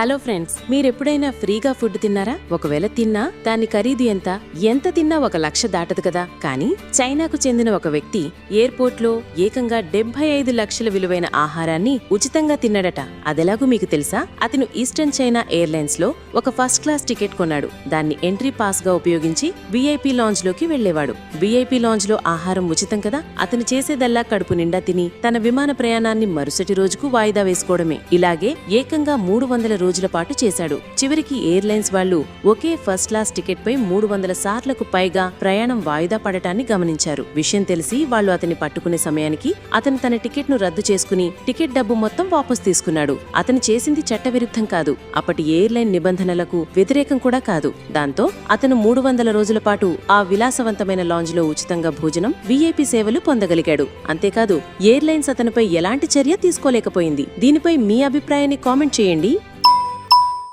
Hello friends మీరెప్పుడైనా ఫ్రీగా food తిన్నారా? ఒకవేళ తిన్నా దాని ఖరీదు ఎంత? ఎంత తిన్నా ఒక లక్ష దాటదు కదా? కానీ చైనాకు చెందిన ఒక వ్యక్తి ఎయిర్పోర్ట్లో ఏకంగా డెబ్బై ఐదు లక్షల విలువైన ఆహారాన్ని ఉచితంగా తిన్నాడట. అదెలాగూ మీకు తెలుసా? అతను ఈస్టర్న్ చైనా ఎయిర్లైన్స్లో ఒక ఫస్ట్ క్లాస్ టికెట్ కొన్నాడు. దాన్ని ఎంట్రీ పాస్గా ఉపయోగించి వీఐపీ లాంజ్లోకి వెళ్ళేవాడు విఐపి లాంజ్లో ఆహారం ఉచితం కదా? అతను చేసేదల్లా కడుపు నిండా తిని తన విమాన ప్రయాణాన్ని మరుసటి రోజుకు వాయిదా వేసుకోవడమే. ఇలాగే ఏకంగా మూడు వందల రోజుల పాటు చేశాడు. చివరికి ఎయిర్లైన్స్ వాళ్ళు ఒకే ఫస్ట్ క్లాస్ టికెట్ పై మూడు వందల సార్లకు పైగా ప్రయాణం వాయిదా పడటాన్ని గమనించారు. విషయం తెలిసి వాళ్ళు అతన్ని పట్టుకునే సమయానికి అతను తన టికెట్ను రద్దు చేసుకుని టికెట్ డబ్బు మొత్తం వాపస్ తీసుకున్నాడు. అతను చేసింది చట్టవిరుద్ధం కాదు. అప్పటి ఎయిర్లైన్ నిబంధనలకు వ్యతిరేకం కూడా కాదు. దాంతో అతను మూడు వందల రోజుల పాటు ఆ విలాసవంతమైన లాంజ్లో ఉచితంగా భోజనం వీఐపీ సేవలు పొందగలిగాడు. అంతేకాదు ఎయిర్లైన్స్ అతనిపై ఎలాంటి చర్య తీసుకోలేకపోయింది. దీనిపై మీ అభిప్రాయాన్ని కామెంట్ చేయండి.